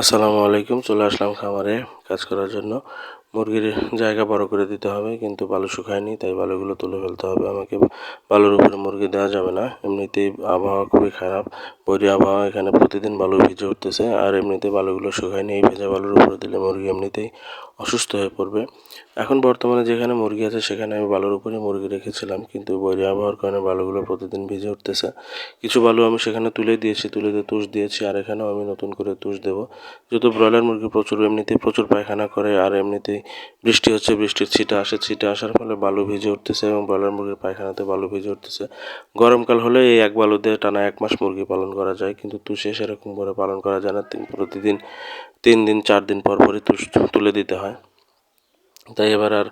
আসসালামু আলাইকুম, চলে আসলাম খামারে কাজ করার জন্য। মুরগির জায়গা বড় করে দিতে হবে, কিন্তু বালু শুকায়নি, তাই বালুগুলো তুলে ফেলতে হবে। আমাকে বালুর উপরে মুরগি দেওয়া যাবে না। এমনিতেই আবহাওয়া খুবই খারাপ। বৈরী আবহাওয়া এখানে প্রতিদিন বালু ভিজে উঠতেছে, আর এমনিতে বালুগুলো শুকায়নি। এই ভেজা বালুর উপরে দিলে মুরগি এমনিতেই অসুস্থ হয়ে পড়বে। এখন বর্তমানে যেখানে মুরগি আছে, সেখানে আমি বালুর উপরে মুরগি রেখেছিলাম, কিন্তু বৈরী আবহাওয়ার কারণে বালুগুলো প্রতিদিন ভিজে উঠতেছে। কিছু বালু আমি সেখানে তুলে দিয়েছি, তুলে দিয়ে তুষ দিয়েছি, আর এখানেও আমি নতুন করে তুষ দেবো। যেহেতু ব্রয়লার মুরগি প্রচুর, এমনিতেই প্রচুর পায়খানা করে, আর এমনিতেই বৃষ্টি হচ্ছে, বৃষ্টির ছিটা আসে, ছিটা আসার ফলে বালু ভিজে উঠতেছে এবং ব্রয়লার মুরগির পায়খানাতে বালু ভিজে উঠতেছে। গরমকাল হলে এই এক বালু দিয়ে টানা এক মাস মুরগি পালন করা যায়, কিন্তু তুষে সেরকম করে পালন করা যায় না প্রতিদিন তিন দিন, চার দিন পর পরই তুলে দিতে হয়। তাই এবার আর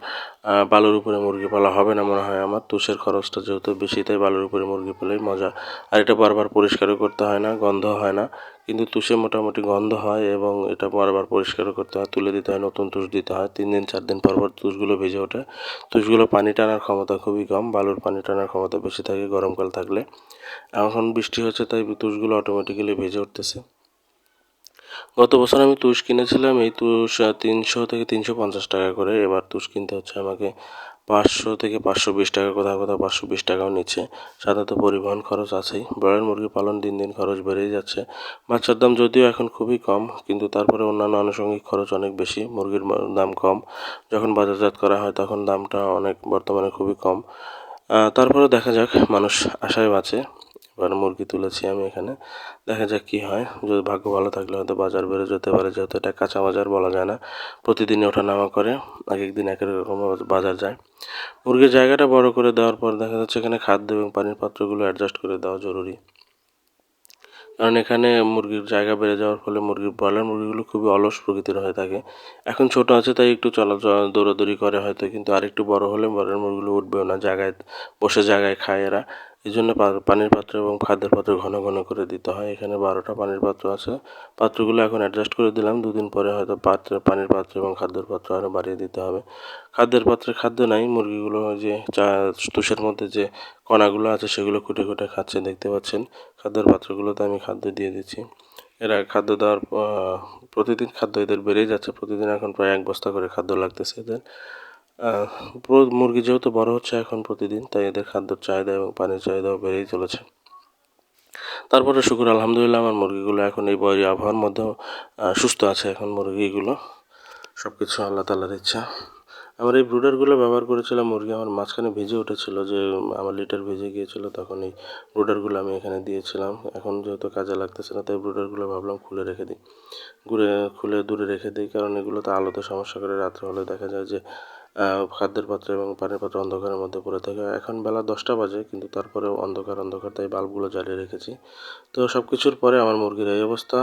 বালুর উপরে মুরগি পালা হবে না মনে হয় আমার। তুষের খরচটা যেহেতু বেশি, তাই বালুর উপরে মুরগি পেলেই মজা। আর এটা বারবার পরিষ্কারও করতে হয় না গন্ধ হয় না। কিন্তু তুষে মোটামুটি গন্ধ হয় এবং এটা বারবার পরিষ্কারও করতে হয়, তুলে দিতে হয়, নতুন তুষ দিতে হয়। তিন দিন, চার দিন পর পর তুষগুলো ভেজে ওঠে। তুষগুলো পানি টানার ক্ষমতা খুবই কম, বালুর পানি টানার ক্ষমতা বেশি থাকে, গরমকাল থাকলে। এখন বৃষ্টি হচ্ছে, তাই তুষগুলো অটোমেটিক্যালি ভেজে উঠতেছে। গত বছর আমি তুষ কিনেছিলাম, এই তুষ তিনশো থেকে তিনশো পঞ্চাশ টাকা করে। এবার তুষ কিনতে হচ্ছে আমাকে পাঁচশো থেকে পাঁচশো বিশ টাকা, কোথাও কোথাও পাঁচশো বিশ টাকাও নিচ্ছে। সাধারণত পরিবহন খরচ আছেই। ব্রয়লার মুরগি পালন দিন দিন খরচ বেড়েই যাচ্ছে। বাচ্চার দাম যদিও এখন খুবই কম, কিন্তু তারপরে অন্যান্য আনুষঙ্গিক খরচ অনেক বেশি, মুরগির দাম কম। যখন বাজারজাত করা হয় তখন দামটা অনেক, বর্তমানে খুবই কম। তারপরে দেখা যাক, মানুষ আশায় বাঁচে। এবার মুরগি তুলেছি আমি এখানে। দেখা যাক কী হয়। যদি ভাগ্য ভালো থাকলে হয়তো বাজার বেড়ে যেতে পারে, যেহেতু এটা কাঁচা বাজার বলা যায় না। প্রতিদিনই ওঠা নামা করে এক একদিন এক রকম বাজার যায়। মুরগির জায়গাটা বড় করে দেওয়ার পর দেখা যাচ্ছে এখানে খাদ্য এবং পানির পাত্রগুলো অ্যাডজাস্ট করে দেওয়া জরুরি। কারণ এখানে মুরগির জায়গা বেড়ে যাওয়ার ফলে মুরগির ব্রয়লার মুরগিগুলো খুবই অলস প্রকৃতির হয়ে থাকে। এখন ছোট আছে, তাই একটু চলা দৌড়াদৌড়ি করে হয়তো, কিন্তু আরেকটু বড় হলে ব্রয়লার মুরগিগুলো উঠবেও না। জায়গায়, বসে জায়গায় খায় এরা। এই জন্য পানির পাত্র এবং খাদ্যের পাত্র ঘন ঘন করে দিতে হয়। এখানে বারোটা পানির পাত্র আছে। পাত্রগুলো এখন অ্যাডজাস্ট করে দিলাম। দুদিন পরে হয়তো পাত্র, পানির পাত্র এবং খাদ্যের পাত্র আরও বাড়িয়ে দিতে হবে। খাদ্যের পাত্রে খাদ্য নাই। মুরগিগুলো যে চা, তুষের মধ্যে যে কণাগুলো আছে সেগুলো কুটে কুটে খাচ্ছে, দেখতে পাচ্ছেন। খাদ্যের পাত্রগুলোতে আমি খাদ্য দিয়ে দিচ্ছি। এরা খাদ্য দেওয়ার প্রতিদিন খাদ্য এদের বেড়েই যাচ্ছে। প্রতিদিন এখন প্রায় এক বস্তা করে খাদ্য লাগতেছে এদের। মুরগি যেহেতু বড় হচ্ছে এখন প্রতিদিন, তাই এদের খাদ্যর চাহিদা এবং পানির চাহিদাও বেড়েই চলেছে। তারপরে শুকুর, আলহামদুলিল্লাহ, আমার মুরগিগুলো এখন এই বয়রি আবহাওয়ার মধ্যেও সুস্থ আছে। এখন মুরগিগুলো সব কিছু আল্লাহ তালার ইচ্ছা। আমার এই ব্রুডারগুলো ব্যবহার করেছিলাম, মুরগি আমার মাঝখানে ভেজে উঠেছিল, যে আমার লিটার ভেজে গিয়েছিল, তখন এই ব্রুডারগুলো আমি এখানে দিয়েছিলাম। এখন যেহেতু কাজে লাগতেছে না, তাই ব্রুডারগুলো ভাবলাম খুলে রেখে দিই। ঘুরে, খুলে দূরে রেখে দিই, কারণ এগুলো তো আলোতে সমস্যা করে, রাত্রে হলে দেখা যায় যে খাদ্যের পাত্র এবং পানির পাত্র অন্ধকারের মধ্যে পড়ে থাকে। এখন বেলা দশটা বাজে, কিন্তু তারপরেও অন্ধকার অন্ধকার, তাই বাল্বগুলো জ্বালিয়ে রেখেছি। তো সব কিছুর পরে আমার মুরগির এই অবস্থা।